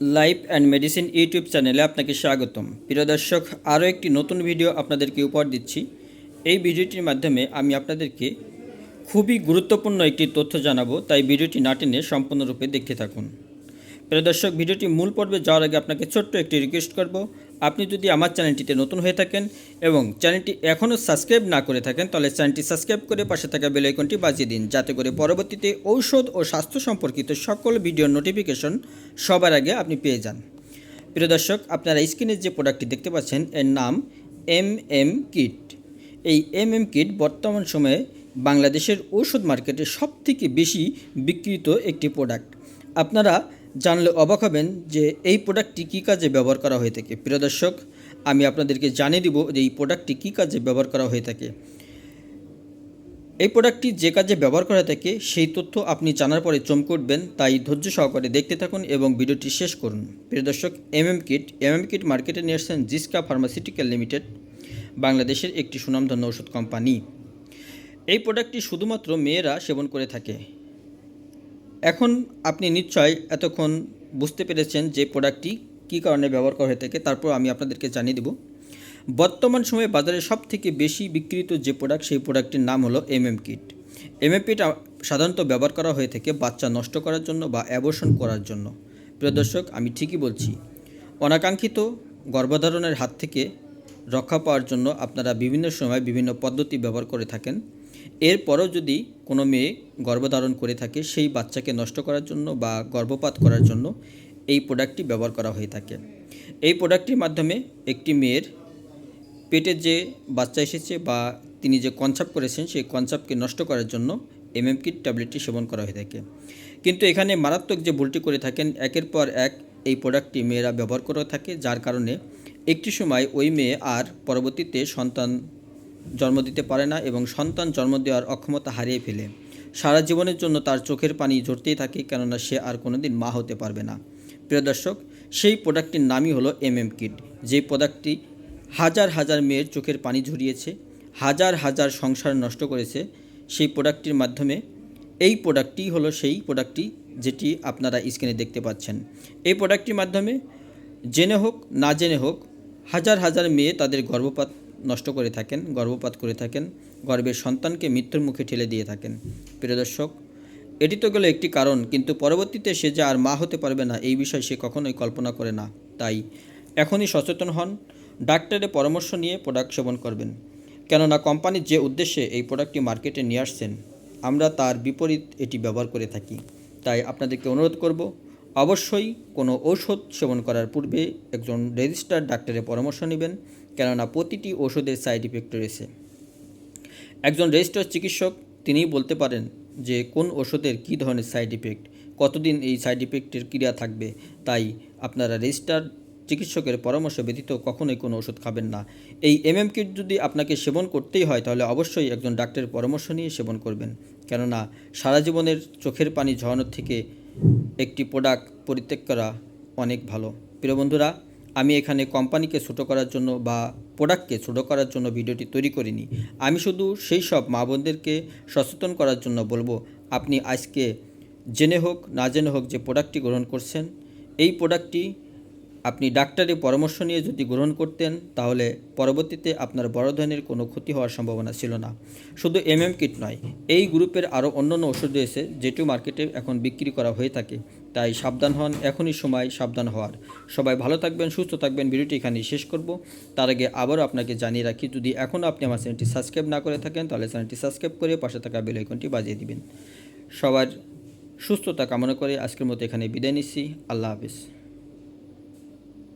Life and medicine YouTube চ্যানেলে আপনাকে স্বাগতম। প্রিয় দর্শক, আরও একটি নতুন ভিডিও আপনাদেরকে উপহার দিচ্ছি। এই ভিডিওটির মাধ্যমে আমি আপনাদেরকে খুবই গুরুত্বপূর্ণ একটি তথ্য জানাব, তাই ভিডিওটি না টেনে সম্পূর্ণরূপে দেখতে থাকুন। প্রিয় দর্শক ভিডিওটি মূল পর্বে যাওয়ার আগে আপনাকে ছোট্ট একটি রিকোয়েস্ট করব। আপনি যদি আমার চ্যানেলটিতে নতুন হয়ে থাকেন এবং চ্যানেলটি এখনও সাবস্ক্রাইব না করে থাকেন, তাহলে চ্যানেলটি সাবস্ক্রাইব করে পাশে থাকা বেল আইকনটি বাজিয়ে দিন, যাতে করে পরবর্তীতে ঔষধ ও স্বাস্থ্য সম্পর্কিত সকল ভিডিওর নোটিফিকেশন সবার আগে আপনি পেয়ে যান। প্রিয় দর্শক, আপনারা স্ক্রিনে যে প্রোডাক্টটি দেখতে পাচ্ছেন, এর নাম এম এম কিট এই এম এম কিট বর্তমান সময়ে বাংলাদেশের ঔষধ মার্কেটে সবথেকে বেশি বিক্রিত একটি প্রোডাক্ট আপনারা জানলে অবাক হবেন যে এই প্রোডাক্টটি কী কাজে ব্যবহার করা হয়ে থাকে। প্রিয় দর্শক, আমি আপনাদেরকে জানিয়ে দিব যে এই প্রোডাক্টটি কী কাজে ব্যবহার করা হয়ে থাকে। এই প্রোডাক্টটি যে কাজে ব্যবহার করা থাকে, সেই তথ্য আপনি জানার পরে চমকে উঠবেন। তাই ধৈর্য সহকারে দেখতে থাকুন এবং ভিডিওটি শেষ করুন। প্রিয় দর্শক M M kit M M kit মার্কেটে নিয়ে আসছেন জিসকা ফার্মাসিউটিক্যাল লিমিটেড, বাংলাদেশের একটি সুনামধন্য ওষুধ কোম্পানি। এই প্রোডাক্টটি শুধুমাত্র মেয়েরা সেবন করে থাকে। এখন আপনি নিশ্চয় এতক্ষণ বুঝতে পেরেছেন যে প্রোডাক্টটি কী কারণে ব্যবহার করা হয়ে থাকে, তারপর আমি আপনাদেরকে জানিয়ে দেব। বর্তমান সময়ে বাজারে সব থেকে বেশি বিক্রিত যে প্রোডাক্ট, সেই প্রোডাক্টটির নাম হলো M M kit M M kit সাধারণত ব্যবহার করা হয়ে থাকে বাচ্চা নষ্ট করার জন্য বা অ্যাবর্ষণ করার জন্য। প্রিয় দর্শক, আমি ঠিকই বলছি। অনাকাঙ্ক্ষিত গর্ভধারণের হাত থেকে রক্ষা পাওয়ার জন্য আপনারা বিভিন্ন সময় বিভিন্ন পদ্ধতি ব্যবহার করে থাকেন। এরপরও যদি কোনো মেয়ে গর্ভধারণ করে থাকে, সেই বাচ্চাকে নষ্ট করার জন্য বা গর্ভপাত করার জন্য এই প্রোডাক্টটি ব্যবহার করা হয়ে থাকে। এই প্রোডাক্টটির মাধ্যমে একটি মেয়ের পেটে যে বাচ্চা এসেছে বা তিনি যে কনসাপ করেছেন, সেই কনসাপকে নষ্ট করার জন্য এমএম কিট ট্যাবলেটটি সেবন করা হয়ে থাকে। কিন্তু এখানে মারাত্মক যে ভুলটি করে থাকেন, একের পর এক এই প্রোডাক্টটি মেয়েরা ব্যবহার করে থাকে, যার কারণে একটি সময় ওই মেয়ে আর পরবর্তীতে সন্তান জন্ম দিতে পারে না এবং সন্তান জন্ম দেওয়ার অক্ষমতা হারিয়ে ফেলে। সারা জীবনের জন্য তার চোখের পানি ঝরতেই থাকে কেননা সে আর কোনোদিন মা হতে পারবে না। প্রিয় দর্শক, সেই প্রোডাক্টটির নামই হলো এম এম কিট। যে প্রোডাক্টটি হাজার হাজার মেয়ের চোখের পানি ঝরিয়েছে, হাজার হাজার সংসার নষ্ট করেছে, সেই প্রোডাক্টটির মাধ্যমে এই প্রোডাক্টটি হলো সেই প্রোডাক্টটি যেটি আপনারা স্ক্রিনে দেখতে পাচ্ছেন। এই প্রোডাক্টটির মাধ্যমে জেনে হোক, না জেনে হোক, হাজার হাজার মেয়ে তাদের গর্ভপাত নষ্ট করে থাকেন, গর্ভপাত করে থাকেন, গর্ভের সন্তানকে মৃত্যুর মুখে ঠেলে দিয়ে থাকেন। প্রিয় দর্শক, এটি তো গেল একটি কারণ, কিন্তু পরবর্তীতে সে যে আর মা হতে পারবে না, এই বিষয়ে সে কখনোই কল্পনা করে না। তাই এখনই সচেতন হন, ডাক্তারের পরামর্শ নিয়ে প্রোডাক্ট সেবন করবেন। কেননা কোম্পানির যে উদ্দেশ্যে এই প্রোডাক্টটি মার্কেটে নিয়ে আসছেন, আমরা তার বিপরীত এটি ব্যবহার করে থাকি। তাই আপনাদেরকে অনুরোধ করব, অবশ্যই কোনো ঔষধ সেবন করার পূর্বে একজন রেজিস্টার্ড ডাক্তারের পরামর্শ নেবেন। কেননা প্রতিটি ওষুধের সাইড ইফেক্ট রয়েছে। একজন রেজিস্টার চিকিৎসক, তিনিই বলতে পারেন যে কোন ওষুধের কী ধরনের সাইড ইফেক্ট কতদিন এই সাইড ইফেক্টের ক্রিয়া থাকবে, তাই আপনারা রেজিস্টার্ড চিকিৎসকের পরামর্শ ব্যতীত কখনোই কোনো ওষুধ খাবেন না। এই এমএম কিট যদি আপনাকে সেবন করতেই হয়, তাহলে অবশ্যই একজন ডাক্তারের পরামর্শ নিয়ে সেবন করবেন। কেননা সারা জীবনের চোখের পানি ঝরানোর থেকে একটি প্রোডাক্ট পরিত্যাগ করা অনেক ভালো। প্রিয় বন্ধুরা আমি এখানে কোম্পানিকে ছোটো করার জন্য বা প্রোডাক্টকে ছোটো করার জন্য ভিডিওটি তৈরি করিনি। আমি শুধু সেই সব মা বোনদেরকে সচেতন করার জন্য বলব, আপনি আজকে জেনে হোক, না জেনে হোক যে প্রোডাক্টটি গ্রহণ করছেন, এই প্রোডাক্টটি আপনি ডাক্তারের পরামর্শ নিয়ে যদি গ্রহণ করতেন, তাহলে পরবর্তীতে আপনার বড় ধরনের কোনো ক্ষতি হওয়ার সম্ভাবনা ছিল না। শুধু এমএম কিট নয়, এই গ্রুপের আরও অন্যান্য ওষুধ রয়েছে যেটিও মার্কেটে এখন বিক্রি করা হয়ে থাকে। তাই সাবধান হন, এখনই সময় সাবধান হওয়ার। সবাই ভালো থাকবেন, সুস্থ থাকবেন, ভিডিওটি এখানেই শেষ করব। তার আগে আবারও আপনাকে জানিয়ে রাখি, যদি এখনও আপনি আমার চ্যানেলটি সাবস্ক্রাইব না করে থাকেন, তাহলে চ্যানেলটি সাবস্ক্রাইব করে পাশে থাকা বেল আইকনটি বাজিয়ে দিবেন। সবার সুস্থতা কামনা করে আজকের মতো এখানে বিদায় নিচ্ছি। আল্লাহ হাফিজ।